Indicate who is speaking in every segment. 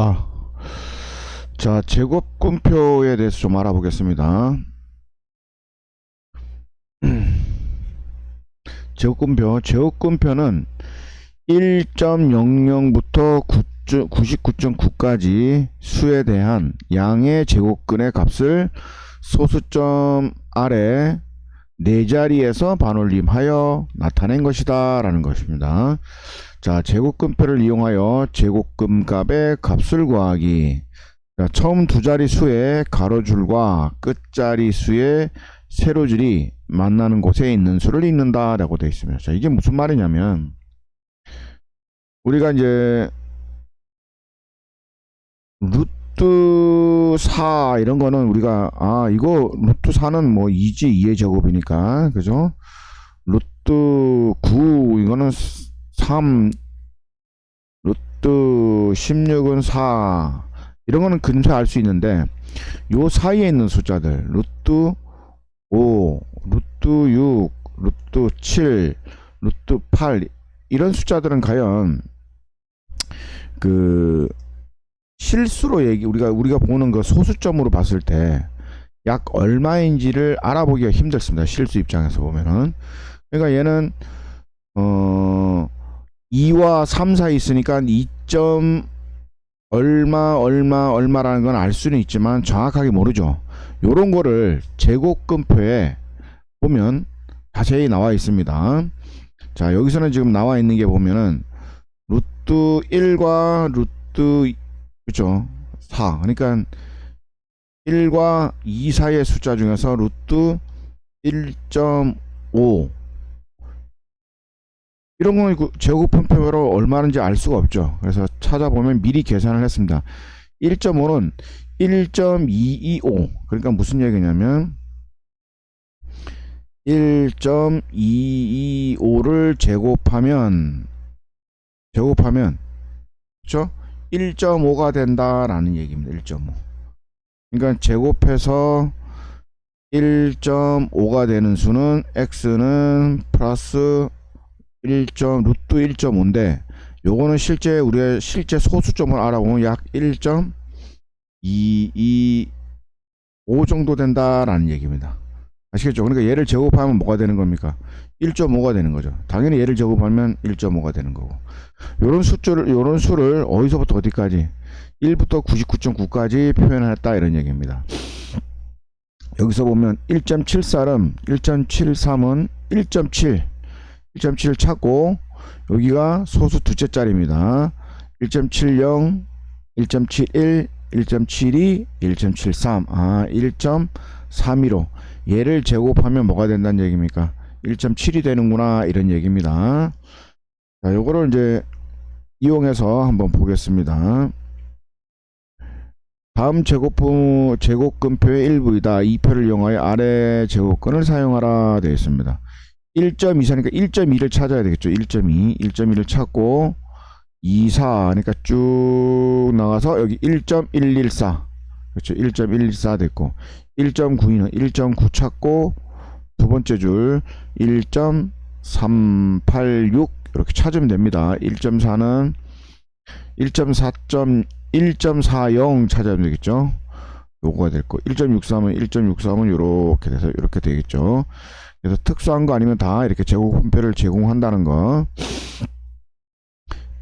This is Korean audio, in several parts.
Speaker 1: 아, 자, 제곱근표에 대해서 좀 알아보겠습니다. 제곱근표, 제곱근표는 1.00부터 99.9까지 수에 대한 양의 제곱근의 값을 소수점 아래 네 자리에서 반올림하여 나타낸 것이다 라는 것입니다. 자, 제곱근표를 이용하여 제곱근 값의 값을 구하기. 자, 처음 두 자리 수의 가로줄과 끝자리 수의 세로줄이 만나는 곳에 있는 수를 읽는다 라고 되어 있습니다. 자, 이게 무슨 말이냐면 우리가 이제 루트 4 이런 거는 우리가 아 이거 루트 4는 뭐 2지 2의 제곱이니까 그죠? 루트 9 이거는 3 루트 16은 4 이런 거는 근처 알수 있는데 요 사이에 있는 숫자들 루트 5 루트 6 루트 7 루트 8 이런 숫자들은 과연 그 실수로 얘기 우리가 우리가 보는 그 소수점으로 봤을 때 약 얼마인지를 알아보기가 힘들습니다. 실수 입장에서 보면은 그러니까 얘는 어 2와 3 사이 있으니까 2점 얼마 얼마 얼마라는 건 알 수는 있지만 정확하게 모르죠. 요런 거를 제곱근표에 보면 자세히 나와 있습니다. 자, 여기서는 지금 나와 있는 게 보면은 루트 1과 루트 그죠? 4. 그러니까 1과 2 사이의 숫자 중에서 루트 1.5 이런 거는 그 제곱분표로 얼마인지 알 수가 없죠. 그래서 찾아보면 미리 계산을 했습니다. 1.5는 1.225 그러니까 무슨 얘기냐면 1.225를 제곱하면 제곱하면 그렇죠? 1.5가 된다라는 얘기입니다. 1.5. 그러니까 제곱해서 1.5가 되는 수는 x는 플러스 1. 루트 1.5인데 요거는 실제 우리가 실제 소수점을 알아보면 약 1.225 정도 된다라는 얘기입니다. 아시겠죠? 그러니까 얘를 제곱하면 뭐가 되는 겁니까? 1.5가 되는 거죠. 당연히 얘를 제곱하면 1.5가 되는 거고. 요런 수를 요런 수를 어디서부터 어디까지 1부터 99.9까지 표현했다 이런 얘기입니다. 여기서 보면 1.74는 1.73은 1.7 1.7을 찾고 여기가 소수 두째 자리입니다. 1.70 1.71 1.72 1.73 아 1.315 얘를 제곱하면 뭐가 된다는 얘기입니까? 1.7이 되는구나 이런 얘기입니다. 자, 요거를 이제 이용해서 한번 보겠습니다. 다음 제곱분 제곱근표의 일부이다. 이 표를 이용하여 아래 제곱근을 사용하라 되어 있습니다. 1.24니까 1.2를 찾아야 되겠죠. 1.2, 1.2를 찾고 24, 그러니까 쭉 나가서 여기 1.114, 그렇죠. 1.114 됐고 1.92는 1.9 찾고 두 번째 줄 1.386 이렇게 찾으면 됩니다. 1.4는 1.4. 1.40 찾아야 되겠죠. 요거가 될 거. 1.63은 1.63은 이렇게 돼서 이렇게 되겠죠. 그래서 특수한 거 아니면 다 이렇게 제곱분표를 제공한다는 거.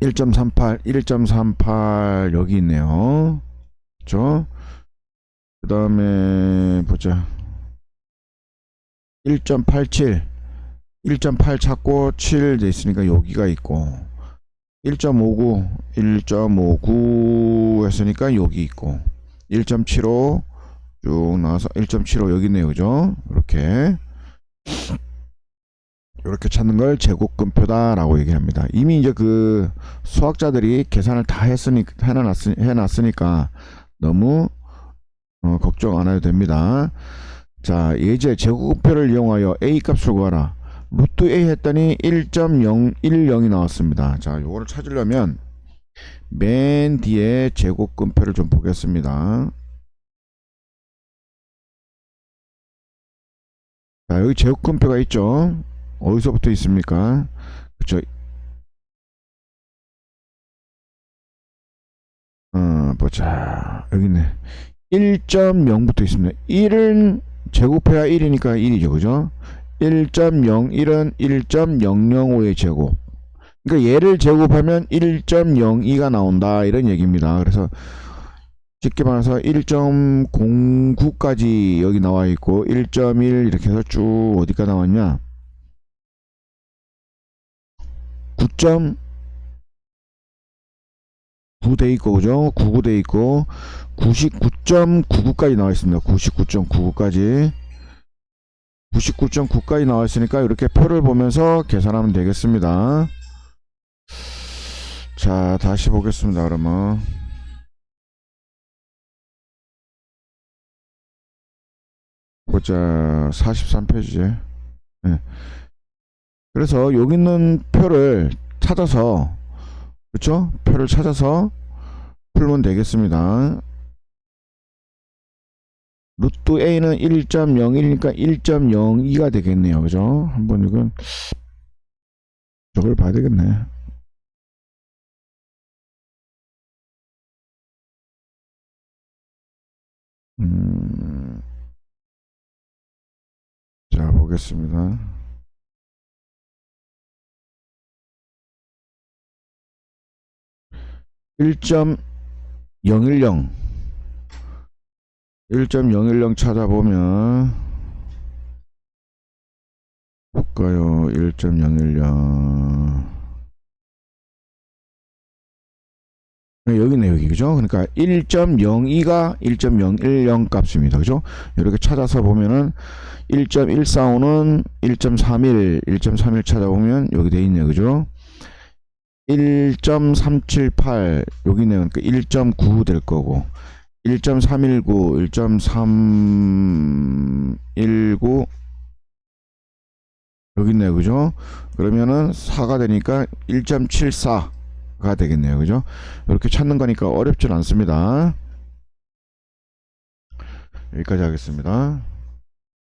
Speaker 1: 1.38, 1.38 여기 있네요. 그렇죠? 그 다음에 보자. 1.87 1.8 찾고 7 돼 있으니까 여기가 있고. 1.59 1.59 했으니까 여기 있고. 1.75 쭉 나와서 1.75 여기 있네요. 그죠? 이렇게. 이렇게 찾는 걸 제곱근표다 라고 얘기합니다. 이미 이제 그 수학자들이 계산을 다 했으니 해놨으, 해놨으니까 너무 어, 걱정 안 해도 됩니다 자 예제 제곱근표를 이용하여 a 값을 구하라 루트 a 했더니 1.010이 나왔습니다. 자, 요거를 찾으려면 맨 뒤에 제곱근표를 좀 보겠습니다. 자, 여기 제곱근표가 있죠. 어디서부터 있습니까? 그쵸. 어, 보자. 여기 있네. 1.0부터 있습니다. 1은 제곱해야 1이니까 1이죠. 그죠? 1.01은 1.005의 제곱. 그러니까 얘를 제곱하면 1.02가 나온다. 이런 얘기입니다. 그래서 쉽게 말해서 1.09까지 여기 나와 있고 1.1 이렇게 해서 쭉 어디가 나왔냐? 9. 9돼 있고 그죠? 99돼 있고 99.99까지 나와 있습니다. 99.99까지 99.9까지 나와 있으니까 이렇게 표를 보면서 계산하면 되겠습니다. 자, 다시 보겠습니다. 그러면 보자 43페이지. 네. 그래서 여기 있는 표를 찾아서 그렇죠? 표를 찾아서 풀면 되겠습니다. 루트 a는 1.01이니까 1.02가 되겠네요. 그죠? 한번 이건 저걸 봐야 되겠네. 음, 자, 보겠습니다. 일점010 1.010 찾아보면 볼까요? 1.010 네, 여기네 여기 그죠? 그러니까 1.02가 1.010 값입니다. 그죠? 이렇게 찾아서 보면은 1.145는 1.31, 1.31 찾아보면 여기 돼 있네요. 그죠? 1.378 여기네 그러니까 1.9 될 거고 1.319, 1.319 여기 있네요. 그죠? 그러면은 4가 되니까 1.74가 되겠네요. 그죠? 이렇게 찾는 거니까 어렵진 않습니다. 여기까지 하겠습니다.